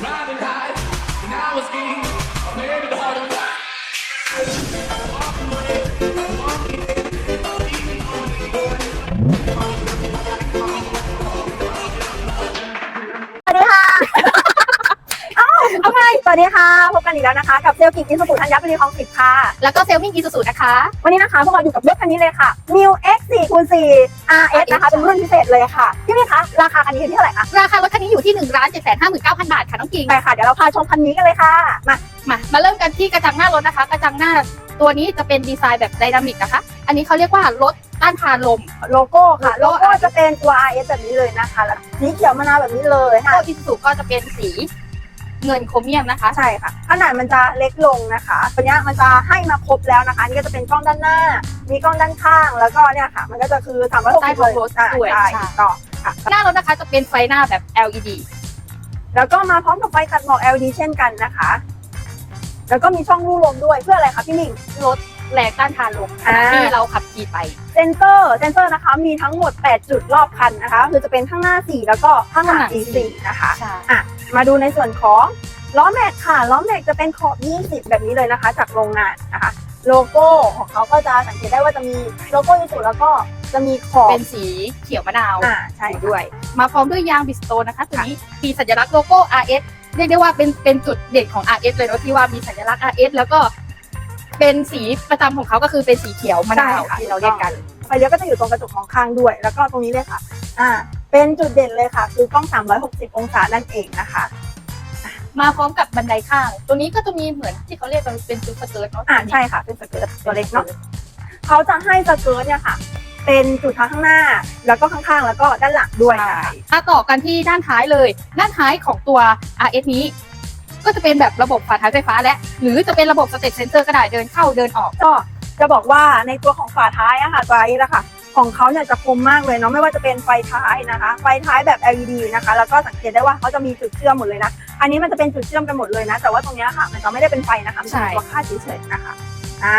riding high, and I was king. วัสดีค่ะพบกันอีกแล้วนะคะ กับเซลล์กิจอินสปุธัญบุรีคลองสิบค่ะ แล้วก็เซลมิ่งอีซูซูนะคะ วันนี้นะคะพวกเราอยู่กับรถคันนี้เลยค่ะ m i w X 4 คูณ4 RS นะคะ เป็นรุ่นพิเศษเลยค่ะพี่พี่คะราคาคันนี้อยู่ที่เท่าไหร่คะราคารถคันนี้อยู่ที่1นึ่งล้านเจ็ดแสนห้าหมื่นเก้าพันบาทค่ะน้องกิ่งไปค่ะเดี๋ยวเราพาชมคันนี้กันเลยค่ะมามามาเริ่มกันที่กระจังหน้ารถนะคะ กระจังหน้าตัวนี้จะเป็นดีไซน์แบบไดนามิกนะคะ อันนี้เขาเรียกว่ารถต้านทานลม โลโก้ค่ะ โลโลโก้โก้จะเป็นตัว RS แบบนี้เลยนะคะแล้วสีเขียวมะนาวแบบนี้เลยตัค่ะวอีซูซูก็จะเป็นสี เงินโครเมียมนะคะ ใช่ค่ะ ขนาดมันจะเล็กลงนะคะตัวเนี้ยมันจะให้มาครบแล้วนะคะอันนี่ก็จะเป็นกล้องด้านหน้า มีกล้องด้านข้าง แล้วก็เนี่ยค่ะ มันก็จะคือ360ใต้ท้องรถอ่าด้วยใช่ใช่ถูกต้องค่ะหน้ารถนะคะจะเป็นไฟหน้าแบบ LED แล้วก็มาพร้อมกับไฟตัดหมอก LED เช่นกันนะคะ แล้วก็มีช่องรูลมด้วยเพื่ออะไรคะพี่นิ่งรถแรงต้านทานลมอ่าที่เราขับขี่ไปเซนเซอร์เซนเซอร์นะคะ มีทั้งหมด 8 จุดรอบคันนะคะ คือจะเป็นข้างหน้า 4 แล้วก็ข้างหลังอีก4นะคะใช่ มาดูในส่วนของล้อแม็กค่ะ ล้อแม็กจะเป็นขอบ 20 แบบนี้เลยนะคะ จากโรงงานนะคะ โลโก้ของเขาก็จะสังเกตได้ว่าจะมีโลโก้ยูสุแล้วก็จะมีขอบเป็นสีเขียวมะนาวอ่าใช่ค่ะด้วย มาพร้อมด้วยยางบิสโตนนะคะตัวนี้มีสัญลักษณ์โลโก้ RS เรียกได้ว่าเป็นเป็นจุดเด่นของ RS เลยเนอะที่ว่ามีสัญลักษณ์ RS แล้วก็เป็นสีประจำของเขาก็คือเป็นสีเขียวมะนาวใช่ค่ะที่เราเรียกกันไฟเลี้ยวก็จะอยู่ตรงกระจกมองข้างด้วย แล้วก็ตรงนี้เลยค่ะ อ่า เป็นจุดเด่นเลยค่ะ คือกล้อง 360 องศานั่นเองนะคะ มาพร้อมกับบันไดข้าง ตัวนี้ก็จะมีเหมือนที่เขาเรียกกันเป็นจุดสเกิร์ตเนาะอ่าใช่ค่ะ เป็นสเกิร์ตตัวเล็กเนาะเขาจะให้สเกิร์ตเนี่ยค่ะ เป็นจุดทั้งข้างหน้า แล้วก็ข้างๆ แล้วก็ด้านหลังด้วยใช่นะคะถ้าต่อกันที่ด้านท้ายเลย ด้านท้ายของตัว RS นี้ ก็จะเป็นแบบระบบฝาท้ายไฟฟ้าและ หรือจะเป็นระบบสเตตเซนเซอร์ก็ได้เดินเข้าเดินออกก็จะบอกว่าในตัวของฝาท้ายอะค่ะตัวนี้นะคะ ของเขาเนี่ยจะคมมากเลยเนาะไม่ว่าจะเป็นไฟท้ายนะคะ ไฟท้ายแบบ LED นะคะ แล้วก็สังเกตได้ว่าเขาจะมีจุดเชื่อมหมดเลยนะ อันนี้มันจะเป็นจุดเชื่อมกันหมดเลยนะ แต่ว่าตรงเนี้ยค่ะ มันจะไม่ได้เป็นไฟนะคะมันจะเป็นตัวคาดเฉยๆนะคะอ่า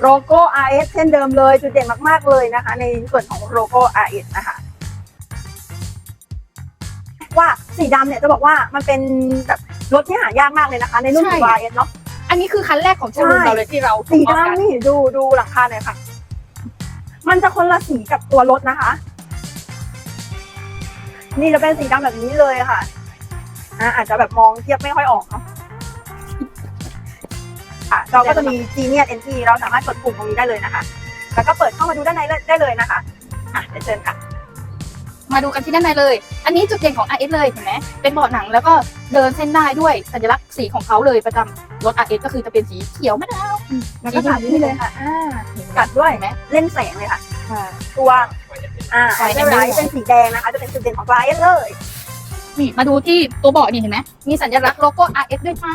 โลโก้ RS เช่นเดิมเลย จุดเด่นมากๆเลยนะคะ ในส่วนของโลโก้ RS นะคะว่าสีดำเนี่ยจะบอกว่ามันเป็นแบบรถที่หายากมากเลยนะคะ ในรุ่นของใช่ RS เนาะอันนี้คือคันแรกของโชว์รูมใช่เราเลยที่เราสีออกกันดำนี่ดูดูหลังคาหน่อยค่ะ มันจะคนละสีกับตัวรถนะคะ นี่จะเป็นสีดำแบบนี้เลยค่ะอ่าอาจจะแบบมองเทียบไม่ค่อยออกเนาะค่ะเราก็จะมี Genius NT เราสามารถกดปุ่มตรงนี้ได้เลยนะคะ แล้วก็เปิดเข้ามาดูด้านในได้เลยนะคะ อะเดี๋ยวเชิญค่ะ มาดูกันที่ด้านในเลย อันนี้จุดเด่นของ RS เลยเห็นไหมเป็นเบาะหนังแล้วก็เดินเส้นได้ด้วยสัญลักษณ์สีของเขาเลยประจำรถ RS ก็คือจะเป็นสีเขียวมะนาวแล้วก็ถามนี่เลยค่ะอ่ากัดด้วยเห็นไหมเล่นแสงเลยค่ะค่ะตัวอ่าไฟไฟแดงไลท์เป็นสีแดงนะคะ จะเป็นจุดเด่นของไฟเลยนี่มาดูที่ตัวเบาะนี่เห็นไหมมีสัญลักษณ์โลโก้ RS ด้วยค่ะ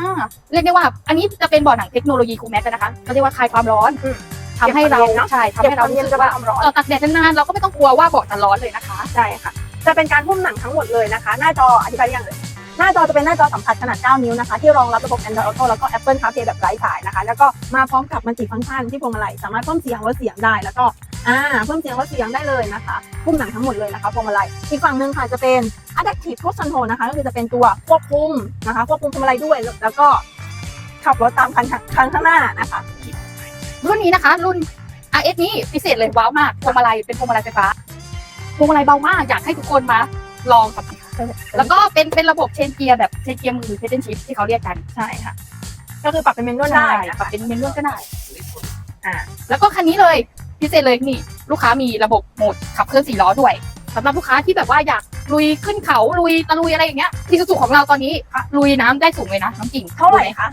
เรียกได้ว่า อันนี้จะเป็นเบาะหนังเทคโนโลยีคูลแม็กนะคะเขาเรียกว่าคลายความร้อนอืม ทำให้เราเก็บความเย็นเนอะใช่ทำเก็บให้คเราวามเย็นรู้สึจะกได้ว่าความร้อน เออตากแดดนานๆเราก็ไม่ต้องกลัวว่าเบาะจะร้อนเลยนะคะ ใช่ค่ะ จะเป็นการหุ้มหนังทั้งหมดเลยนะคะ หน้าจออธิบายยังเลยหน้าจอจะเป็นหน้าจอสัมผัสขนาด 9 นิ้วนะคะ ที่รองรับระบบ Android Auto แล้วก็ Apple CarPlay แบบไร้สายนะคะ แล้วก็มาพร้อมกับมันติฟังก์ชันที่พวงมาลัยสามารถเพิ่มเสียงลดเสียงได้ แล้วก็อ่าเพิ่มเสียงลดเสียงได้เลยนะคะหุ้มหนังทั้งหมดเลยนะคะพวงมาลัยอีกฝั่งหนึ่งค่ะจะเป็น Adaptive Cruise Control นะคะก็คือจะเป็นตัวควบคุมนะคะ ควบคุมพวงมาลัยด้วยแล้วก็ขับรถตามคันคันข้างหน้านะคะ รุ่นนี้นะคะ รุ่น RS นี้พิเศษเลยว้าวมากพวงมาลัยเป็นพวงมาลัยไฟฟ้าพวงมาลัยเบามากอยากให้ทุกคนมาลองกับแล้วก็เป็นเป็นระบบเชนเกียร์แบบเชนเกียร์มือเชนชิปที่เขาเรียกกันใช่ค่ะ ก็คือปรับเป็นเมนนวลได้ใช่นะปรับคะเป็นเมนวลก็ได้อ่าแล้วก็คันนี้เลยพิเศษเลยนี่ ลูกค้ามีระบบโหมดขับเคลื่อนสี่ล้อด้วยสำหรับลูกค้าที่แบบว่าอยากลุยขึ้นเขาลุยตะลุยอะไรอย่างเงี้ยที่สุดของเราตอนนี้ลุยน้ำได้สูงเลยนะน้องกิ่งเท่าไหร่คะ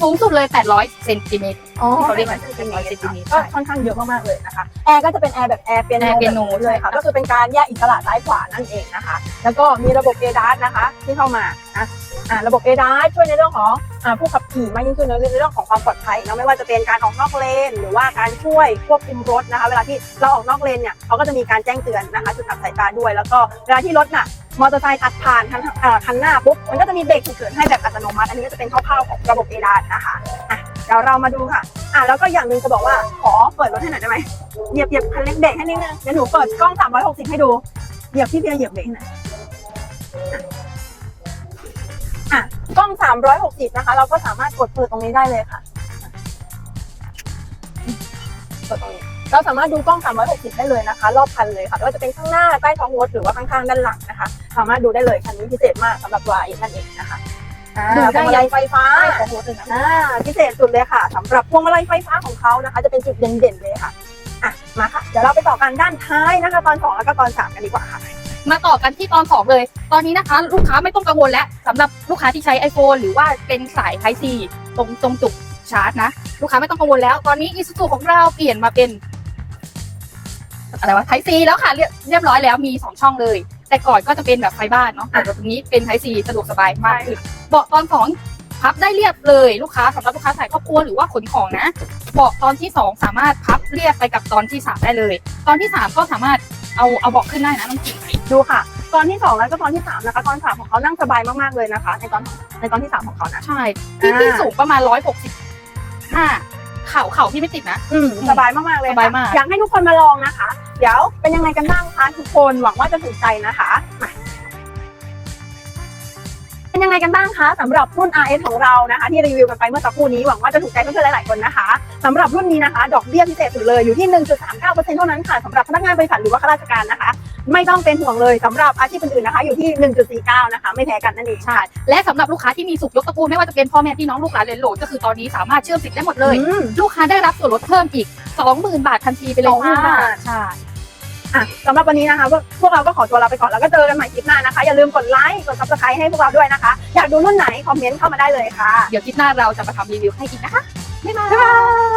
สูงสุดเลย 800เซนติเมตรอ๋อที่ เขาเรียกกันเป็นร้อยเซนติเมตรใช่ก็ค่อนข้างเยอะมากๆเลยนะคะแอร์ก็จะเป็นแอร์แบบแอร์เปียโนแอร์เปียโนแบบเลยค่ะก็คือเป็นการแยกอิสระซ้ายขวานั่นเองนะคะ แล้วก็มีระบบเอดาสนะคะที่เข้ามานะอ่าระบบเอดาสช่วยในเรื่องของอ่าผู้ขับขี่มากยิ่งขึ้นในเรื่องของความปลอดภัยเนอะไม่ว่าจะเป็นการออกนอกเลน หรือว่าการช่วยควบคุมรถนะคะ เวลาที่เราออกนอกเลนเนี่ยเขาก็จะมีการแจ้งเตือนนะคะจุดตัดสายตาด้วย แล้วก็เวลาที่รถน่ะมอเตอร์ไซค์ตัดผ่านคันอ่าคันหน้าปุ๊บมันก็จะมีเบรกฉุกเฉินให้แบบอัตโนมัติ อันนี้ก็จะเป็นคร่าวๆของระบบเอดาสนะคะอะเดี๋ยวเรามาดูค่ะ อะแล้วก็อย่างหนึ่งจะบอกว่าขอเปิดรถให้หน่อยได้ไหมเหยียบเหยียบคันเร่งเบรกให้นิดนึงเดี๋ยวหนูเปิดกล้อง 360 ให้ดูเหยียบพี่เบียร์เหยียบเบรกให้หน่อยอะ360 นะคะ เราก็สามารถกดเปิดตรงนี้ได้เลยค่ะกดตรงนี้เราสามารถดูกล้อง 360 ได้เลยนะคะ รอบคันเลยค่ะไม่ว่าจะเป็นข้างหน้าใต้ท้องรถหรือว่าข้างๆด้านหลังนะคะ สามารถดูได้เลยคันนี้พิเศษมากสำหรับวายนั่นเองนะคะ อ่าดูพได้วงมาลัยไฟฟ้าใต้ของรถเลยนะอ่าพิเศษสุดเลยค่ะสำหรับพวงมาลัยไฟฟ้าของเขานะคะ จะเป็นจุดเด่นๆเลยค่ะอะมาค่ะเดี๋ยวเราไปต่อกันด้านท้ายนะคะ ตอนสองแล้วก็ตอนสามกันดีกว่าค่ะ มาต่อกันที่ตอนสองเลย ตอนนี้นะคะ ลูกค้าไม่ต้องกังวลแล้วสำหรับลูกค้าที่ใช้ iPhone หรือว่าเป็นสาย Type C ตรงตรงจุกชาร์จนะ ลูกค้าไม่ต้องกังวลแล้ว ตอนนี้ Isuzu ของเราเปลี่ยนมาเป็นอะไรวะ Type C แล้วค่ะเรียบเรียบร้อยแล้วมี 2 ช่องเลย แต่ก่อนก็จะเป็นแบบไฟบ้านเนาะแต่ตรงนี้เป็น Type C สะดวกสบายมากขึ้นเบาะตอนสองพับได้เรียบเลยลูกค้าสำหรับลูกค้าสายครอบครัวหรือว่าขนของนะเบาะตอนที่สองสามารถพับเรียบไปกับตอนที่สามได้เลย ตอนที่สามก็สามารถเอาเอาเบาะขึ้นได้นะน้องกิ่งดูค่ะ ตอนที่สองแล้วก็ตอนที่สามนะคะตอนสามของเขานั่งสบายมากๆเลยนะคะ ในตอนในตอนที่สามของเขานะใช่ที่ที่สูงประมาณร้อยหกสิบห้าเข่าเข่าที่ไม่ติดนะ อืมสบายมากๆเลยค่ะสบายมากอยากให้ทุกคนมาลองนะคะ เดี๋ยวเป็นยังไงกันบ้างคะทุกคนหวังว่าจะถูกใจนะคะมาเป็นยังไงกันบ้างคะสำหรับรุ่น RS ของเรานะคะ ที่รีวิวกันไปเมื่อสักครู่นี้หวังว่าจะถูกใจเพื่อนๆหลายๆคนนะคะสำหรับรุ่นนี้นะคะ ดอกเบี้ยพิเศษสุดเลยอยู่ที่ 1.39%เท่านั้นค่ะสำหรับพนักงานบริษัทหรือว่าข้าราชการนะคะ ไม่ต้องเป็นห่วงเลยสำหรับอาชีพอื่นๆนะคะ อยู่ที่ 1.49 นะคะ ไม่แพ้กันนั่นเองใช่และสำหรับลูกค้าที่มีสุขยกตระกูลไม่ว่าจะเป็นพ่อแม่พี่น้องลูกหลานเลนโหลดก็คือตอนนี้สามารถเชื่อมสิทธิ์ได้หมดเลย อืม ลูกค้าได้รับส่วนลดเพิ่มอีก 20,000 บาททันทีไปเลย20,000บาท ใช่ อะสำหรับวันนี้นะคะพวกพวกเราก็ขอตัวลาไปก่อนแล้วก็เจอกันใหม่คลิปหน้านะคะ อย่าลืมกดไลค์กด subscribe ให้พวกเราด้วยนะคะ อยากดูรุ่นไหนคอมเมนต์เข้ามาได้เลยค่ะ เดี๋ยวคลิปหน้าเราจะมาทำรีวิวให้อีกนะคะ บ๊ายบายบ๊ายบาย